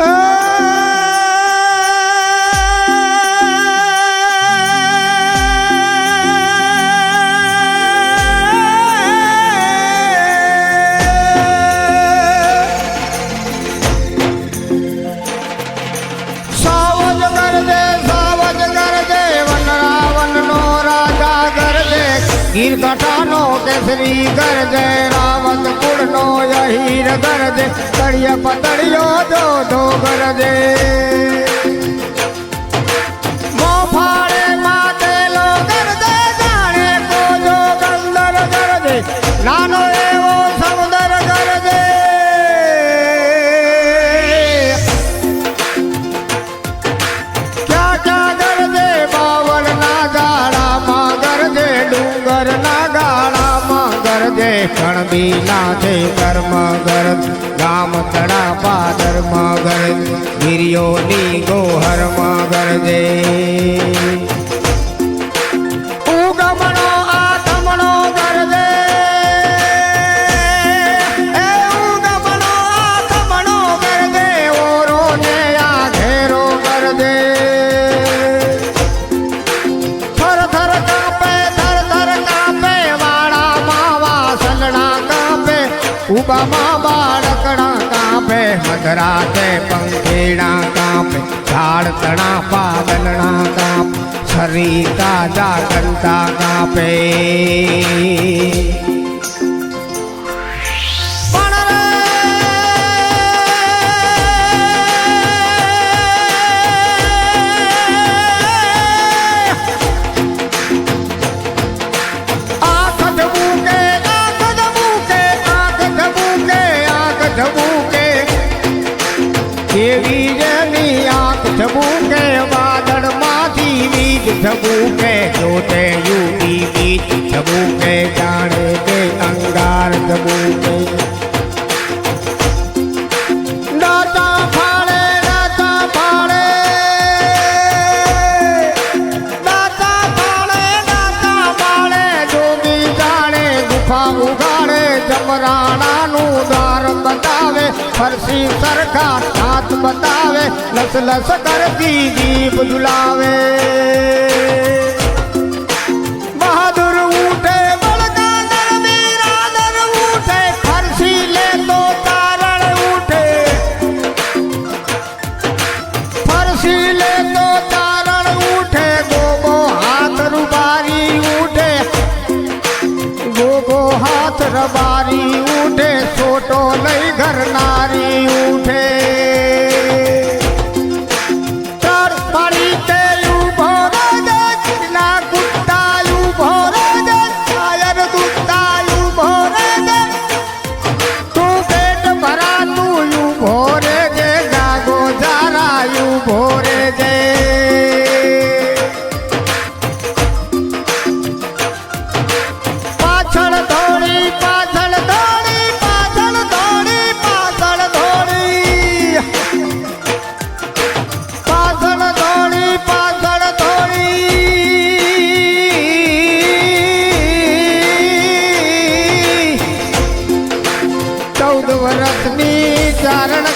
Ah! ગીરગઢાનો કેસરી ગરજે રાવત કુળનો યહીર ગરજે તળિય પતળિયો દો દો ગરજે. ડુંગર ના ગાળામાં ગરજે કણબી નાથે કર્મ ગરજ ગામ તળા પાદરમાં ગરજ ગિરિયોની ગોહરમાં ગરજે. ઉબામાં બાળકણા કાપે મધરાતે પંખીણા કાપે ઝાડ તણા પાદલણા કાપ સરિતા જાગંતા કાપે કેવી જેની આંખ ધબૂકે વાદળમાંથી વીજ ધબૂકે જોતે યુગી બીજ ધબૂકે જાણે કે અંગાર ગુફા ઉગાડે જમરાણાનું દ્વાર બતાવે ફરસી સરખા હાથ બતાવે લસ લસ કરતી જીભ ઝુલાવે બહાદુર ઉઠે બળકા ચૌદ ચારણ